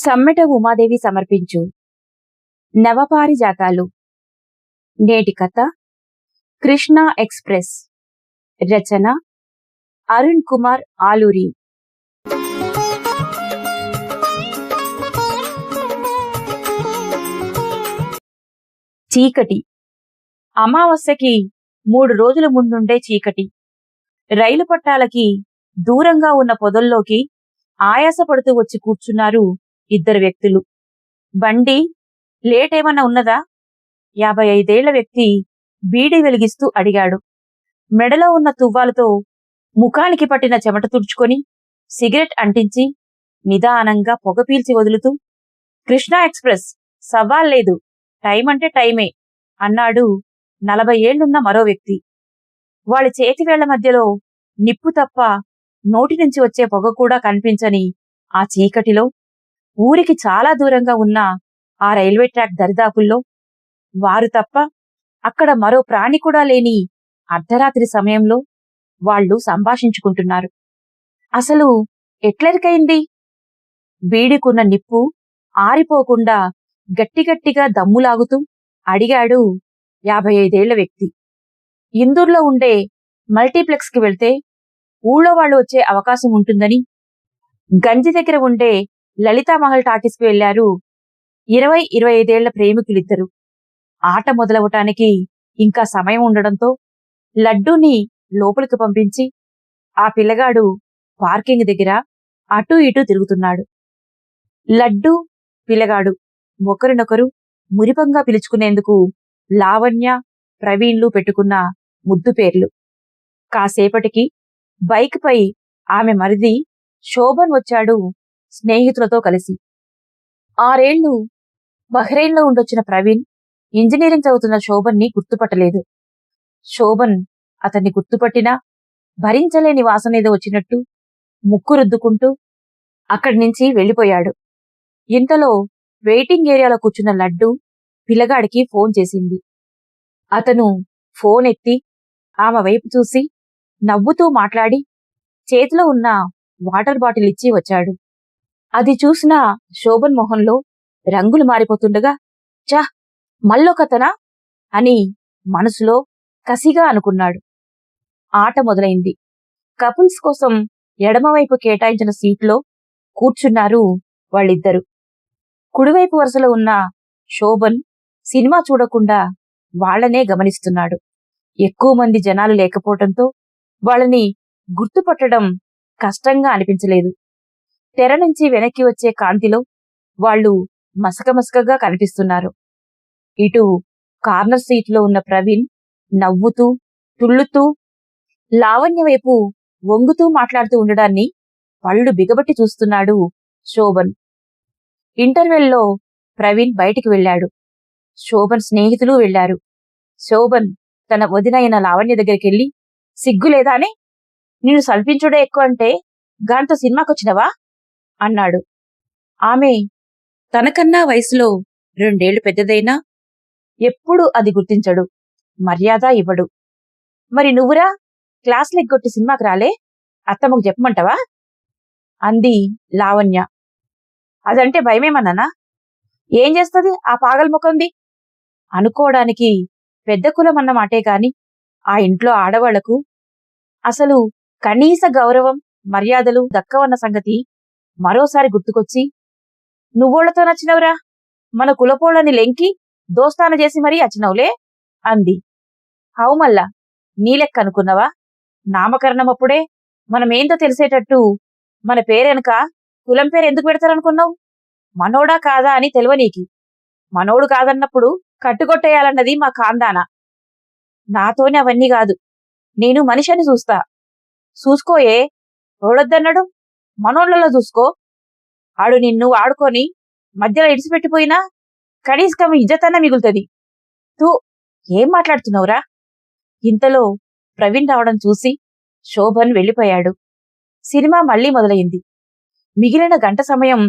సమ్మెట ఉమాదేవి సమర్పించు. నవపారిజాతాలు. నేటి కథ. కృష్ణా ఎక్స్ప్రెస్. రచన. అరుణ్ కుమార్ ఆలూరి. చీకటి. అమావాస్యకి మూడు రోజుల ముందుండే చీకటి. రైలు పట్టాలకి దూరంగా ఉన్న పొదల్లోకి ఆయాసపడుతూ వచ్చి కూర్చున్నారు ఇద్దరు వ్యక్తులు. బండి లేట్ ఏమన్నా ఉన్నదా? యాభై ఐదేళ్ళ వ్యక్తి బీడి వెలిగిస్తూ అడిగాడు. మెడలో ఉన్న తువ్వాలతో ముఖానికి పట్టిన చెమట తుడుచుకొని సిగరెట్ అంటించి నిదానంగా పొగ పీల్చి వదులుతూ కృష్ణా ఎక్స్ప్రెస్ సవాల్ లేదు. టైం అంటే టైమే అన్నాడు నలభై ఏళ్ళున్న మరో వ్యక్తి. వాళ్ళ చేతివేళ్ళ మధ్యలో నిప్పు తప్ప నోటి నుంచి వచ్చే పొగ కూడా కనిపించని ఆ చీకటిలో ఊరికి చాలా దూరంగా ఉన్న ఆ రైల్వే ట్రాక్ దరిదాపుల్లో వారు తప్ప అక్కడ మరో ప్రాణి కూడా లేని అర్ధరాత్రి సమయంలో వాళ్ళు సంభాషించుకుంటున్నారు. అసలు ఎట్లరికైంది? బీడికున్న నిప్పు ఆరిపోకుండా గట్టిగట్టిగా దమ్ములాగుతూ అడిగాడు యాభై ఐదేళ్ళ వ్యక్తి. ఇందూర్లో ఉండే మల్టీప్లెక్స్కి వెళ్తే ఊళ్ళో వాళ్ళు వచ్చే అవకాశం ఉంటుందని గంజి దగ్గర ఉండే లలితామహల్ టాకీస్కి వెళ్ళారు ఇరవై ఇరవై ఐదేళ్ళ ప్రేమికులిద్దరు. ఆట మొదలవటానికి ఇంకా సమయం ఉండడంతో లడ్డూని లోపలికి పంపించి ఆ పిల్లగాడు పార్కింగ్ దగ్గర అటూ ఇటూ తిరుగుతున్నాడు. లడ్డు పిల్లగాడు ఒకరినొకరు మురిపంగా పిలుచుకునేందుకు లావణ్య ప్రవీణ్లు పెట్టుకున్న ముద్దు పేర్లు. కాసేపటికి బైక్ పై ఆమె మరిది శోభన్ వచ్చాడు స్నేహితులతో కలిసి. ఆరేళ్ళు బహ్రెయిన్లో ఉండొచ్చిన ప్రవీణ్ ఇంజనీరింగ్ చదువుతున్న శోభన్ని గుర్తుపట్టలేదు. శోభన్ అతన్ని గుర్తుపట్టినా భరించలేని వాసనేదో వచ్చినట్టు ముక్కు రుద్దుకుంటూ అక్కడి నుంచి వెళ్ళిపోయాడు. ఇంతలో వెయిటింగ్ ఏరియాలో కూర్చున్న లడ్డు పిల్లగాడికి ఫోన్ చేసింది. అతను ఫోన్ ఎత్తి ఆమె వైపు చూసి నవ్వుతూ మాట్లాడి చేతిలో ఉన్న వాటర్ బాటిల్ ఇచ్చి వచ్చాడు. అది చూసిన శోభన్ మొహంలో రంగులు మారిపోతుండగా చా మళ్ళొకతనా? అని మనసులో కసిగా అనుకున్నాడు. ఆట మొదలైంది. కపుల్స్ కోసం ఎడమవైపు కేటాయించిన సీట్లో కూర్చున్నారు వాళ్ళిద్దరు. కుడివైపు వరుసలో ఉన్న శోభన్ సినిమా చూడకుండా వాళ్ళనే గమనిస్తున్నాడు. ఎక్కువ మంది జనాలు లేకపోవటంతో వాళ్ళని గుర్తుపట్టడం కష్టంగా అనిపించలేదు. తెర నుంచి వెనక్కి వచ్చే కాంతిలో వాళ్ళు మసకమసకగా కనిపిస్తున్నారు. ఇటు కార్నర్ సీట్లో ఉన్న ప్రవీణ్ నవ్వుతూ తుళ్ళుతూ లావణ్య వైపు వంగుతూ మాట్లాడుతూ ఉండడాన్ని పళ్ళు బిగబట్టి చూస్తున్నాడు శోభన్. ఇంటర్వెల్లో ప్రవీణ్ బయటికి వెళ్ళాడు. శోభన్ స్నేహితులు వెళ్ళారు శోభన్ తన వదినైన లావణ్య దగ్గరికెళ్ళి సిగ్గులేదా అని? నిన్ను సల్పించుడే ఎక్కువ అంటే గాంతో సినిమాకొచ్చినవా? అన్నాడు. ఆమె తనకన్నా వయసులో రెండేళ్ళు పెద్దదైనా ఎప్పుడు అది గుర్తించడు మర్యాద ఇవ్వడు. మరి నువ్వురా క్లాస్ లెగ్గొట్టి సినిమాకి రాలే అత్తమ్మకు చెప్పమంటావా? అంది లావణ్య. అదంటే భయమేమన్నానా? ఏం చేస్తుంది? ఆ పాగల్ ముఖంది? అనుకోవడానికి పెద్ద కులం అన్న మాటే కాని ఆ ఇంట్లో ఆడవాళ్ళకు అసలు కనీస గౌరవం మర్యాదలు దక్కవన్న సంగతి మరోసారి గుర్తుకొచ్చి నువ్వోళ్ళతో నచ్చినవురా? మన కులపోళ్ళని లెంకి దోస్తాన చేసి మరీ అచ్చినవులే? అంది. హౌ మల్లా నీలెక్క అనుకున్నావా? నామకరణమప్పుడే మనమేందో తెలిసేటట్టు మన పేరెనక కులం పేరు ఎందుకు పెడతారనుకున్నావు? మనోడా కాదా అని తెలివనీకి మనోడు కాదన్నప్పుడు కట్టుకొట్టేయాలన్నది మా కాందానా. నాతోనే అవన్నీ కాదు. నేను మనిషిని చూస్తా. చూసుకోయే ఓడొద్దన్నాడు మనోళ్ళలో చూసుకో. ఆడు నిన్ను ఆడుకొని మధ్యలో ఇడిచిపెట్టిపోయినా కనీసం ఇజ్జతన్న మిగులుతుంది. తూ ఏం మాట్లాడుతున్నావురా? ఇంతలో ప్రవీణ్ రావడం చూసి శోభన్ వెళ్ళిపోయాడు సినిమా మళ్ళీ మొదలైంది. మిగిలిన గంట సమయం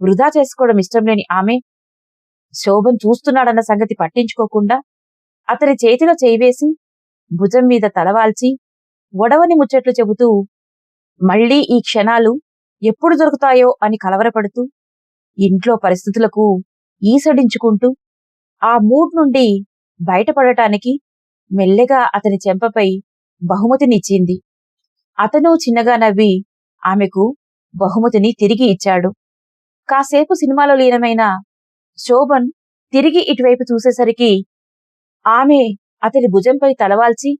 వృధా చేసుకోవడం ఇష్టం లేని ఆమె శోభన్ చూస్తున్నాడన్న సంగతి పట్టించుకోకుండా అతని చేతిలో చేయివేసి భుజం మీద తలవాల్చి ఒడవని ముచ్చట్లు చెబుతూ మళ్ళీ ఈ క్షణాలు ఎప్పుడు దొరుకుతాయో అని కలవరపడుతూ ఇంట్లో పరిస్థితులకు ఈసడించుకుంటూ ఆ మూడ్ నుండి బయటపడటానికి మెల్లగా అతని చెంపపై బహుమతినిచ్చింది అతను చిన్నగా నవ్వి ఆమెకు బహుమతిని తిరిగి ఇచ్చాడు. కాసేపు సినిమాలో లీనమైన శోభన్ తిరిగి ఇటువైపు చూసేసరికి ఆమె అతని భుజంపై తలవాల్చి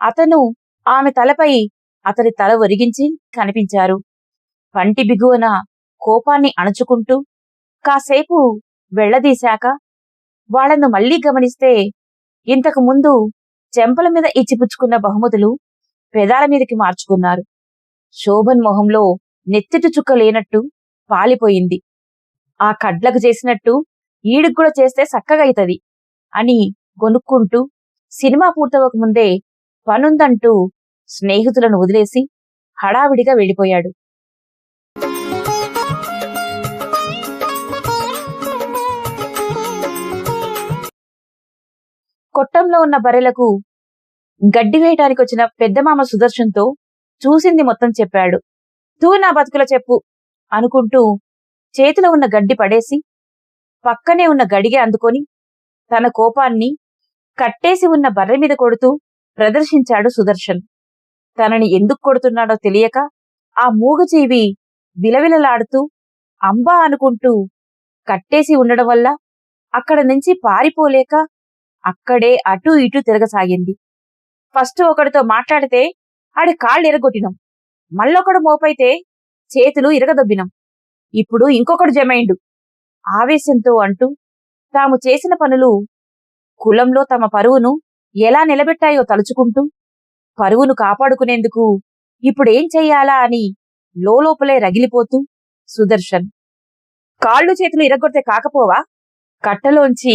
అతను ఆమె తలపై అతని తల ఒరిగించి కనిపించారు. పంటి బిగువన కోపాన్ని అణచుకుంటూ కాసేపు వెళ్ళదీశాక వాళ్ళను మళ్ళీ గమనిస్తే ఇంతకు ముందు చెంపల మీద ఇచ్చిపుచ్చుకున్న బహుమతులు పెదాల మీదకి మార్చుకున్నారు. శోభన్ మొహంలో నెత్తిటి చుక్క లేనట్టు పాలిపోయింది. ఆ కడ్లకు చేసినట్టు ఈడికి కూడా చేస్తే చక్కగైతది అని కొనుక్కుంటూ సినిమా పూర్తవక ముందే పనుందంటూ స్నేహితులను వదిలేసి హడావిడిగా వెళ్ళిపోయాడు. కొట్టంలో ఉన్న బర్రెలకు గడ్డి వేయటానికి వచ్చిన పెద్దమామ సుదర్శన్తో చూసింది మొత్తం చెప్పాడు. తూ నా బతుకుల చెప్పు అనుకుంటూ చేతిలో ఉన్న గడ్డి పడేసి పక్కనే ఉన్న గడిగే అందుకొని తన కోపాన్ని కట్టేసి ఉన్న బర్రె మీద కొడుతూ ప్రదర్శించాడు సుదర్శన్. తనని ఎందుకు కొడుతున్నాడో తెలియక ఆ మూగజీవి విలవిలలాడుతూ అంబా అనుకుంటూ కట్టేసి ఉండడం వల్ల అక్కడ నుంచి పారిపోలేక అక్కడే అటూ ఇటూ తిరగసాగింది. ఫస్ట్ ఒకడితో మాట్లాడితే ఆడి కాళ్ళు ఎరగొట్టినాం. మళ్ళొకడు మోపైతే చేతులు ఇరగదొబ్బినాం. ఇప్పుడు ఇంకొకడు జమైండు ఆవేశంతో అంటూ తాము చేసిన పనులు కులంలో తమ పరువును ఎలా నిలబెట్టాయో తలుచుకుంటూ పరువును కాపాడుకునేందుకు ఇప్పుడేం చెయ్యాలా అని లోపలే రగిలిపోతూ సుదర్శన్ కాళ్ళు చేతులు ఇరగొడితే కాకపోవా? కట్టలోంచి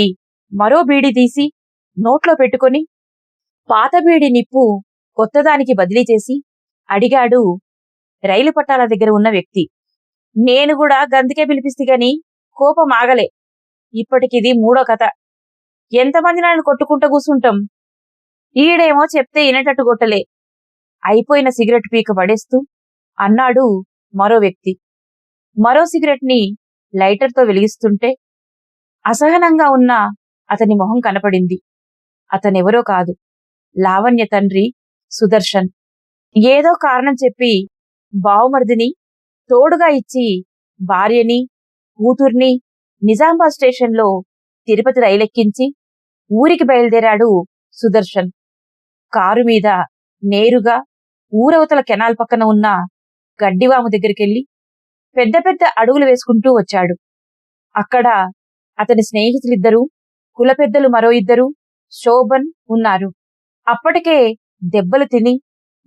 మరో బీడి తీసి నోట్లో పెట్టుకొని పాతబీడి నిప్పు కొత్తదానికి బదిలీ చేసి అడిగాడు రైలు పట్టాల దగ్గర ఉన్న వ్యక్తి. నేను కూడా గందుకే పిలిపిస్తే గాని కోపం ఆగలే. ఇప్పటికిది మూడో కథ. ఎంతమంది నన్ను కొట్టుకుంటూ కూసుంటాం? ఈడేమో చెప్తే వినేటట్టు కొట్టలే. అయిపోయిన సిగరెట్ పీక పడేస్తూ అన్నాడు మరో వ్యక్తి. మరో సిగరెట్ని లైటర్తో వెలిగిస్తుంటే అసహనంగా ఉన్న అతని మొహం కనపడింది. అతనెవరో కాదు. లావణ్య తండ్రి సుదర్శన్. ఏదో కారణం చెప్పి బావుమర్దిని తోడుగా ఇచ్చి భార్యని కూతుర్ని నిజామాబాద్ స్టేషన్లో తిరుపతి రైలెక్కించి ఊరికి బయలుదేరాడు సుదర్శన్. కారు మీద నేరుగా ఊరవతల కెనాల్ పక్కన ఉన్న గడ్డివాము దగ్గరికెళ్ళి పెద్ద పెద్ద అడుగులు వేసుకుంటూ వచ్చాడు. అక్కడ అతని స్నేహితులిద్దరూ కుల పెద్దలు మరో ఇద్దరు శోభన్ ఉన్నారు. అప్పటికే దెబ్బలు తిని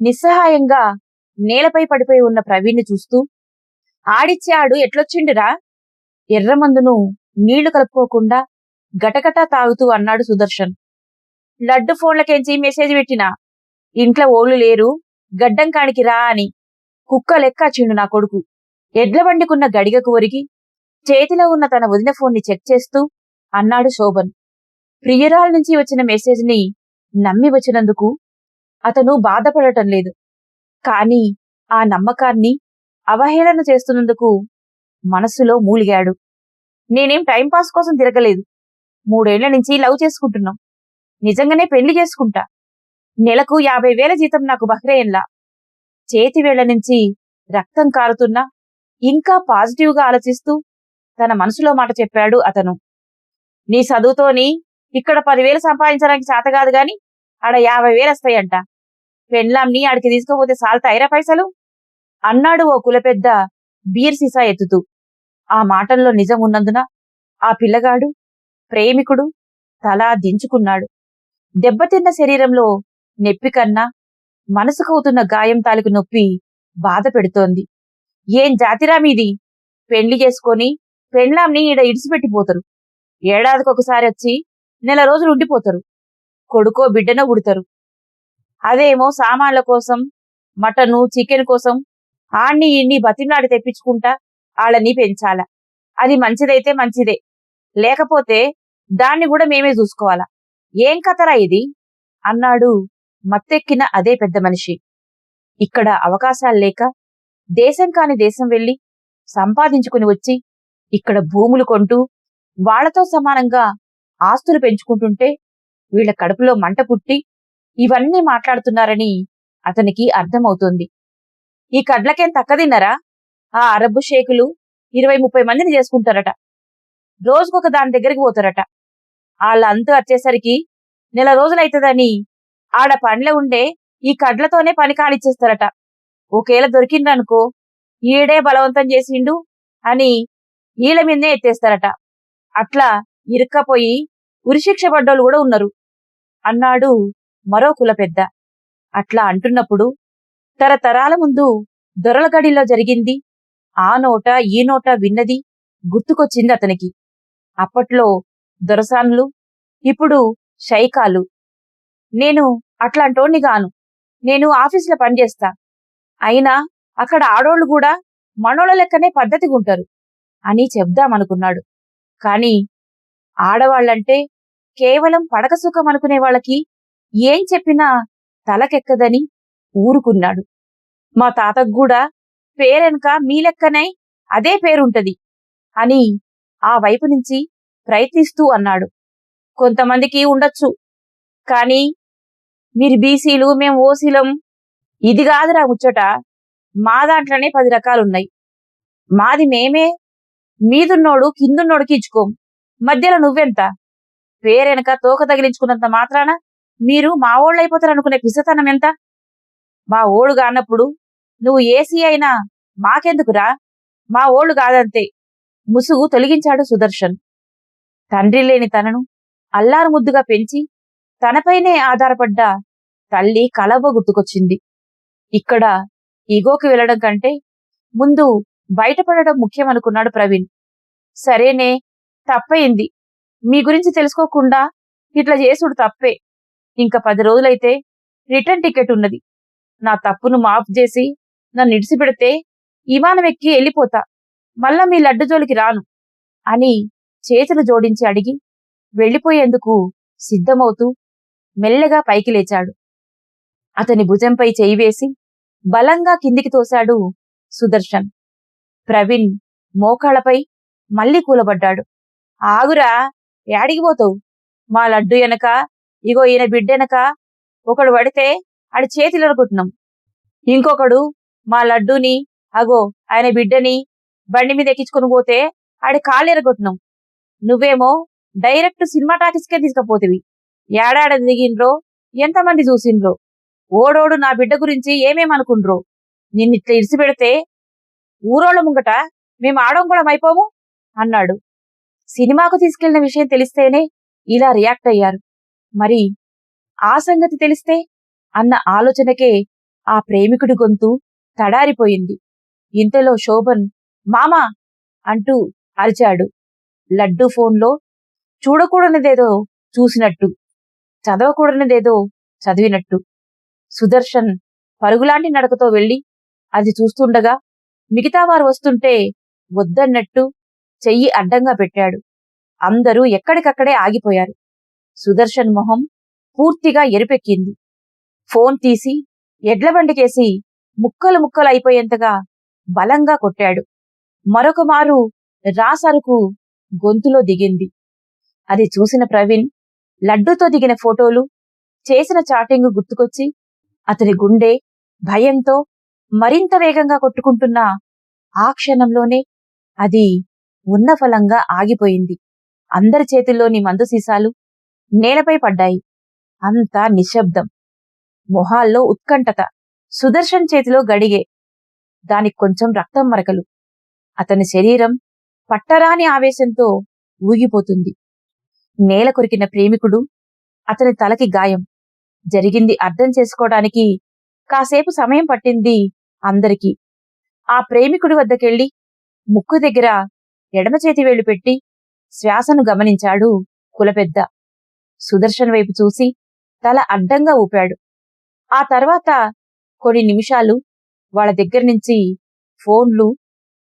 నిస్సహాయంగా నేలపై పడిపోయి ఉన్న ప్రవీణ్ని చూస్తూ ఆడిచ్చే ఆడు ఎట్లొచ్చిండురా? ఎర్రమందును నీళ్ళు కలుపుకోకుండా గటగటా తాగుతూ అన్నాడు సుదర్శన్. లడ్డు ఫోన్లకేంచి మెసేజ్ పెట్టినా? ఇంట్లో ఓళ్ళు లేరు గడ్డం కానికి రా అని కుక్క లెక్క చిండు నా కొడుకు. ఎడ్ల వండుకున్న గడిగకు ఒరిగి చేతిలో ఉన్న తన వదిన ఫోన్ని చెక్ చేస్తూ అన్నాడు శోభన్. ప్రియురాల నుంచి వచ్చిన మెసేజ్ని నమ్మి వచ్చినందుకు అతను బాధపడటం లేదు. కాని ఆ నమ్మకాన్ని అవహేళన చేస్తున్నందుకు మనసులో మూలిగాడు. నేనేం టైంపాస్ కోసం తిరగలేదు. మూడేళ్ళ నుంచి లవ్ చేసుకుంటున్నాం. నిజంగానే పెళ్ళి చేసుకుంటా. నెలకు యాభై వేల జీతం నాకు బహ్రెయిన్లా. చేతి వేళ్ళ నుంచి రక్తం కారుతున్నా ఇంకా పాజిటివ్గా ఆలోచిస్తూ తన మనసులో మాట చెప్పాడు అతను. నీ చదువుతోని ఇక్కడ పదివేలు సంపాదించడానికి చేత కాదు గాని ఆడ యాభై వేలు వస్తాయంట. పెండ్లాంని ఆడికి తీసుకుపోతే సాల్తాయిరా పైసలు? అన్నాడు ఓ కులపెద్ద బీర్ సీసా ఎత్తుతూ. ఆ మాటల్లో నిజం ఉన్నందున ఆ పిల్లగాడు ప్రేమికుడు తలా దించుకున్నాడు. దెబ్బతిన్న శరీరంలో నొప్పి కన్నా మనసుకవుతున్న గాయం తాలూకు నొప్పి బాధ పెడుతోంది. ఏం జాతిరా మీది? పెళ్ళి చేసుకొని పెండ్లాంని ఈడ ఇడిచిపెట్టిపోతారు. ఏడాదికి ఒకసారి వచ్చి నెల రోజులు ఉండిపోతారు. కొడుకో బిడ్డనో ఉడతారు అదేమో సామాన్ల కోసం మటను చికెన్ కోసం ఆన్ని ఇన్ని బతిమలాడి తెప్పించుకుంటా వాళ్ళని పెంచాల. అది మంచిదైతే మంచిదే. లేకపోతే దాన్ని కూడా మేమే చూసుకోవాలా. ఏం కథరా ఇది? అన్నాడు మత్తెక్కిన అదే పెద్ద మనిషి. ఇక్కడ అవకాశాలు లేక దేశం కాని దేశం వెళ్ళి సంపాదించుకుని వచ్చి ఇక్కడ భూములు కొంటూ వాళ్ళతో సమానంగా ఆస్తులు పెంచుకుంటుంటే వీళ్ళ కడుపులో మంట పుట్టి ఇవన్నీ మాట్లాడుతున్నారని అతనికి అర్థమవుతోంది. ఈ కడ్లకేం తక్కదిన్నరా? ఆ అరబ్బు షేకులు ఇరవై ముప్పై మందిని చేసుకుంటారట. రోజుకొక దాని దగ్గరికి పోతారట. వాళ్ళంతా వచ్చేసరికి నెల రోజులైతుందని ఆడ పనిలో ఉండే ఈ కడ్లతోనే పని కానిచ్చేస్తారట. ఒకేలా దొరికిందనుకో ఈడే బలవంతం చేసిండు అని ఈల మీదనే ఎత్తేస్తారట. అట్లా ఇరుక్కపోయి ఉరిశిక్ష పడ్డోళ్ళు కూడా ఉన్నారు. అన్నాడు మరో కుల పెద్ద. అట్లా అంటున్నప్పుడు తరతరాల ముందు దొరలగడిలో జరిగింది. ఆ నోట ఈ నోట విన్నది గుర్తుకొచ్చింది అతనికి. అప్పట్లో దొరసాన్లు ఇప్పుడు శైకాలు నేను అట్లాంటోణ్ణి గాను. నేను ఆఫీసులో పనిచేస్తా. అయినా అక్కడ ఆడోళ్ళు కూడా మనోళ్ళ లెక్కనే పద్ధతిగుంటారు అని చెప్దామనుకున్నాడు. కాని ఆడవాళ్ళంటే కేవలం పడక సుఖం అనుకునే వాళ్ళకి ఏం చెప్పినా తలకెక్కదని ఊరుకున్నాడు. మా తాతకు కూడా పేరెనక మీలెక్కనై అదే పేరుంటది అని ఆ వైపు నుంచి ప్రయత్నిస్తూ అన్నాడు. కొంతమందికి ఉండొచ్చు కాని మీరు బీసీలు మేం ఓసీలం ఇది కాదురా ముచ్చట మా దాంట్లోనే పది రకాలున్నాయి. మాది మేమే మీదున్నోడు కిందున్నోడికి ఇచ్చుకోం. మధ్యలో నువ్వెంత? పేరెనక తోక తగిలించుకున్నంత మాత్రాన మీరు మా ఓళ్ళైపోతారు అనుకునే పిసతనం ఎంత? మా ఓళ్ళు అన్నప్పుడు నువ్వు ఏసీ అయినా మాకెందుకురా? మా ఓళ్ళు కాదంతే ముసుగు తొలగించాడు సుదర్శన్. తండ్రి లేని తనను అల్లారు ముద్దుగా పెంచి తనపైనే ఆధారపడ్డ తల్లి కలవ గుర్తుకొచ్చింది. ఇక్కడ ఈగోకి వెళ్ళడం కంటే ముందు బయటపడడం ముఖ్యమనుకున్నాడు ప్రవీణ్. సరేనే తప్పయింది మీ గురించి తెలుసుకోకుండా ఇట్లా చేసుడు తప్పే. ఇంకా పది రోజులైతే రిటర్న్ టికెట్ ఉన్నది. నా తప్పును మాఫ్ చేసి నన్ను ఇడిసిపెడితే విమానం ఎక్కి వెళ్ళిపోతా. మళ్ళా మీ లడ్డు జోలికి రాను అని చేతులు జోడించి అడిగి వెళ్ళిపోయేందుకు సిద్ధమవుతూ మెల్లగా పైకి లేచాడు. అతని భుజంపై చేయి వేసి బలంగా కిందికి తోశాడు సుదర్శన్. ప్రవీణ్ మోకాళ్ళపై మళ్ళీ కూలబడ్డాడు. ఆగురా యాడికి పోతావు? మా లడ్డు ఎనక ఇగో ఈయన బిడ్డెనక ఒకడు పడితే ఆడి చేతిలో అనుకుంటున్నాం ఇంకొకడు మా లడ్డూని అగో ఆయన బిడ్డని బండి మీద ఎక్కించుకుని పోతే ఆడి కాళ్ళు ఎరగొట్టినాం. నువ్వేమో డైరెక్ట్ సినిమా టాకీస్కే తీసుకపోతివి. ఏడాడ దిగిండ్రో ఎంతమంది చూసిండ్రో? ఓడోడు నా బిడ్డ గురించి ఏమేమనుకుండ్రో నిన్నిట్లా ఇడిసి పెడితే ఊరోళ్ళ ముంగట మేము ఆడంగుళం అయిపోము? అన్నాడు. సినిమాకు తీసుకెళ్ళిన విషయం తెలిస్తేనే ఇలా రియాక్ట్ అయ్యారు. మరి ఆ సంగతి తెలిస్తే అన్న ఆలోచనకే ఆ ప్రేమికుడి గొంతు తడారిపోయింది. ఇంతలో శోభన్ మామా అంటూ అరిచాడు. లడ్డు ఫోన్లో చూడకూడనిదేదో చూసినట్టు చదవకూడనిదేదో చదివినట్టు. సుదర్శన్ పరుగులాంటి నడకతో వెళ్ళి అది చూస్తుండగా మిగతా వారు వస్తుంటే వద్దన్నట్టు చెయ్యి అడ్డంగా పెట్టాడు. అందరూ ఎక్కడికక్కడే ఆగిపోయారు. సుదర్శన్ మొహం పూర్తిగా ఎరుపెక్కింది. ఫోన్ తీసి ఎడ్ల బండికేసి ముక్కలు ముక్కలు అయిపోయేంతగా బలంగా కొట్టాడు. మరొక మారు రాసరుకు గొంతులో దిగింది. అది చూసిన ప్రవీణ్ లడ్డూతో దిగిన ఫోటోలు చేసిన చాటింగ్ గుర్తుకొచ్చి అతని గుండె భయంతో మరింత వేగంగా కొట్టుకుంటున్న ఆ క్షణంలోనే అది ఉన్న ఫలంగా ఆగిపోయింది. అందరి చేతుల్లోని మందు సీసాలు నేలపై పడ్డాయి. అంతా నిశ్శబ్దం. మొహాల్లో ఉత్కంఠత. సుదర్శన్ చేతిలో గడిగే. దానికి కొంచెం రక్తం మరకలు. అతని శరీరం పట్టరాని ఆవేశంతో ఊగిపోతుంది. నేల కొరికిన ప్రేమికుడు అతని తలకి గాయం. జరిగింది అర్థం చేసుకోవడానికి కాసేపు సమయం పట్టింది అందరికీ. ఆ ప్రేమికుడి వద్దకెళ్ళి ముక్కు దగ్గర ఎడమ చేతి వేళ్ళు పెట్టి శ్వాసను గమనించాడు కులపెద్ద. సుదర్శన్ వైపు చూసి తల అడ్డంగా ఊపాడు. ఆ తర్వాత కొన్ని నిమిషాలు వాళ్ళ దగ్గర నుంచి ఫోన్లు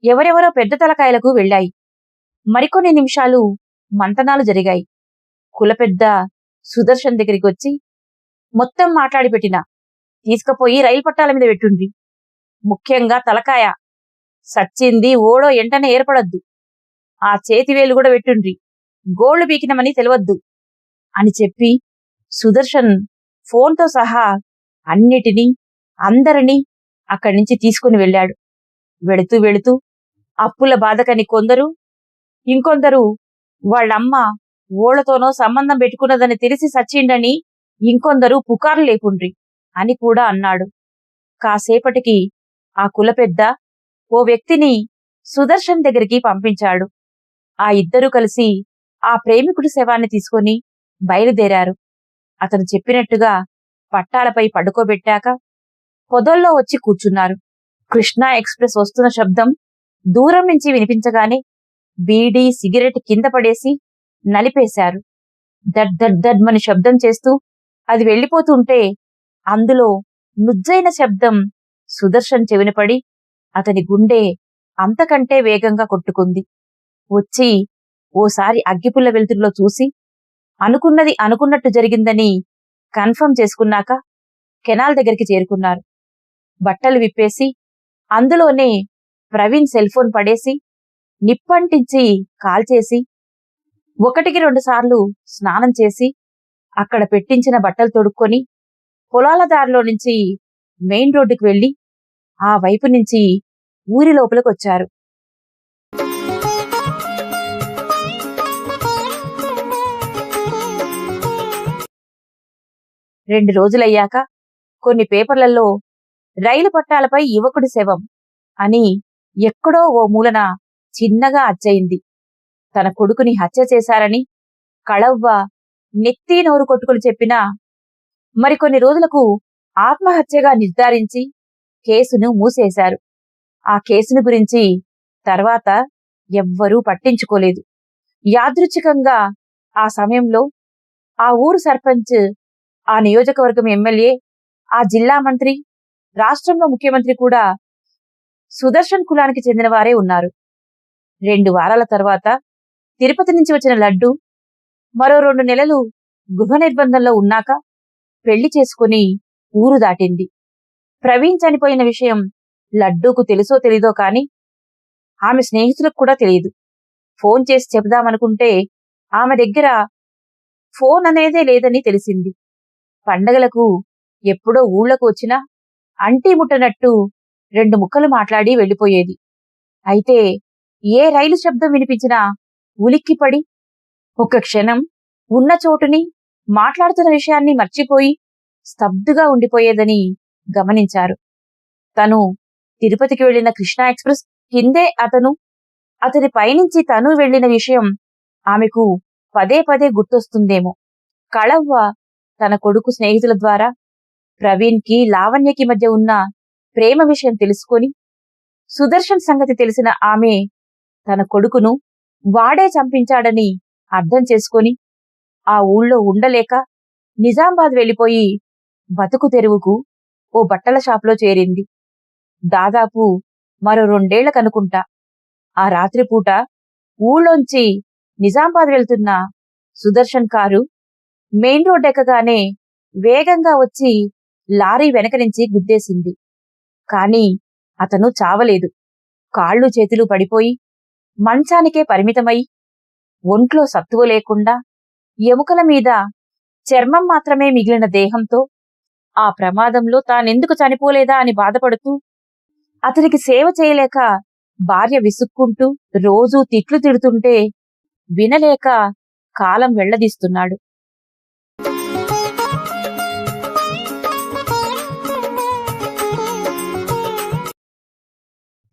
ఎవరెవరో పెద్ద తలకాయలకు వెళ్ళాయి. మరికొన్ని నిమిషాలు మంతనాలు జరిగాయి. కులపెద్ద సుదర్శన్ దగ్గరికి వచ్చి మొత్తం మాట్లాడి పెట్టిన. తీసుకుపోయి రైలు పట్టాల మీద పెట్టుండి ముఖ్యంగా తలకాయ. సచ్చింది ఓడో ఎంటనే ఏర్పడద్దు. ఆ చేతివేలు కూడా పెట్టుండ్రి. గోళ్ళు పీకినమని తెలియద్దు అని చెప్పి సుదర్శన్ ఫోన్తో సహా అన్నిటినీ అందరినీ అక్కడి నుంచి తీసుకుని వెళ్ళాడు. వెళుతూ వెళుతూ అప్పుల బాధకని కొందరు ఇంకొందరు వాళ్ళమ్మ ఓళ్ళతోనో సంబంధం పెట్టుకున్నదని తెలిసి సచ్చిండని ఇంకొందరు పుకార్లు లేకుండ్రి అని కూడా అన్నాడు. కాసేపటికి ఆ కులపెద్ద ఓ వ్యక్తిని సుదర్శన్ దగ్గరికి పంపించాడు. ఆ ఇద్దరూ కలిసి ఆ ప్రేమికుడి శవాన్ని తీసుకొని బయలుదేరారు. అతను చెప్పినట్టుగా పట్టాలపై పడుకోబెట్టాక పొదల్లో వచ్చి కూర్చున్నారు. కృష్ణా ఎక్స్ప్రెస్ వస్తున్న శబ్దం దూరం నుంచి వినిపించగానే బీడీ సిగరెట్ కింద పడేసి నలిపేశారు. దడ్ దడ్ దడ్మని శబ్దం చేస్తూ అది వెళ్ళిపోతుంటే అందులో నుజ్జైన శబ్దం సుదర్శన్ చెవినపడి అతని గుండె అంతకంటే వేగంగా కొట్టుకుంది. వచ్చి ఓసారి అగ్గిపుల్ల వెలుతురులో చూసి అనుకున్నది అనుకున్నట్టు జరిగిందని కన్ఫర్మ్ చేసుకున్నాక కెనాల్ దగ్గరికి చేరుకున్నారు. బట్టలు విప్పేసి అందులోనే ప్రవీణ్ సెల్ ఫోన్ పడేసి నిప్పంటించి కాల్చేసి ఒకటికి రెండు సార్లు స్నానం చేసి అక్కడ పెట్టించిన బట్టలు తొడుక్కొని పొలాల దారిలో నుంచి మెయిన్ రోడ్డుకి వెళ్ళి ఆ వైపు నుంచి ఊరి లోపలికి వచ్చారు. రెండు రోజులయ్యాక కొన్ని పేపర్లలో రైలు పట్టాలపై యువకుడి శవం అని ఎక్కడో ఓ మూలన చిన్నగా అచ్చయింది. తన కొడుకుని హత్య చేశారని కళవ్వ నెత్తి నోరు కొట్టుకుని చెప్పినా మరికొన్ని రోజులకు ఆత్మహత్యగా నిర్ధారించి కేసును మూసేశారు. ఆ కేసును గురించి తర్వాత ఎవ్వరూ పట్టించుకోలేదు. యాదృచ్ఛికంగా ఆ సమయంలో ఆ ఊరు సర్పంచ్ ఆ నియోజకవర్గం ఎమ్మెల్యే ఆ జిల్లా మంత్రి రాష్ట్రంలో ముఖ్యమంత్రి కూడా సుదర్శన్ కులానికి చెందిన వారే ఉన్నారు. రెండు వారాల తర్వాత తిరుపతి నుంచి వచ్చిన లడ్డు మరో రెండు నెలలు గృహ నిర్బంధంలో ఉన్నాక పెళ్ళి చేసుకుని ఊరు దాటింది. ప్రవీణ్ చనిపోయిన విషయం లడ్డూకు తెలుసో తెలీదో కాని ఆమె స్నేహితులకు కూడా తెలియదు. ఫోన్ చేసి చెబుదామనుకుంటే ఆమె దగ్గర ఫోన్ అనేదే లేదని తెలిసింది. పండగలకు ఎప్పుడో ఊళ్ళకు వచ్చినా అంటీ ముట్టనట్టు రెండు ముక్కలు మాట్లాడి వెళ్ళిపోయేది. అయితే ఏ రైలు శబ్దం వినిపించినా ఉలిక్కిపడి ఒక క్షణం ఉన్న చోటుని మాట్లాడుతున్న విషయాన్ని మర్చిపోయి స్తబ్దుగా ఉండిపోయేదని గమనించారు. తను తిరుపతికి వెళ్ళిన కృష్ణా ఎక్స్ప్రెస్ కిందే అతను అతని పైనుంచి తను వెళ్ళిన విషయం ఆమెకు పదే పదే గుర్తొస్తుందేమో. కళవ్వ తన కొడుకు స్నేహితుల ద్వారా ప్రవీణ్కి లావణ్యకి మధ్య ఉన్న ప్రేమ విషయం తెలుసుకొని సుదర్శన్ సంగతి తెలిసిన ఆమె తన కొడుకును వాడే చంపించాడని అర్థం చేసుకొని ఆ ఊళ్ళో ఉండలేక నిజామాబాద్ వెళ్ళిపోయి బతుకు తెరువుకు ఓ బట్టల షాపులో చేరింది. దాదాపు మరో రెండేళ్ళకనుకుంటా ఆ రాత్రిపూట ఊళ్ళోంచి నిజామాబాద్ వెళ్తున్న సుదర్శన్ కారు మెయిన్ రోడ్ ఎక్కగానే వేగంగా వచ్చి లారీ వెనక నుంచి గుద్దేసింది. కాని అతను చావలేదు. కాళ్ళు చేతులు పడిపోయి మంచానికే పరిమితమై ఒంట్లో సత్తువ లేకుండా ఎముకల మీద చర్మం మాత్రమే మిగిలిన దేహంతో ఆ ప్రమాదంలో తానెందుకు చనిపోలేదా అని బాధపడుతూ అతనికి సేవ చేయలేక భార్య విసుక్కుంటూ రోజూ తిట్లు తిడుతుంటే వినలేక కాలం వెళ్ళదీస్తున్నాడు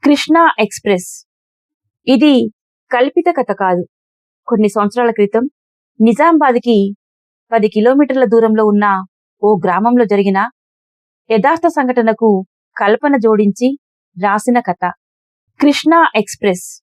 కృష్ణా ఎక్స్ప్రెస్. ఇది కల్పిత కథ కాదు. కొన్ని సంవత్సరాల క్రితం నిజామాబాద్కి పది కిలోమీటర్ల దూరంలో ఉన్న ఓ గ్రామంలో జరిగిన యథార్థ సంఘటనకు కల్పన జోడించి రాసిన కథ. కృష్ణా ఎక్స్ప్రెస్.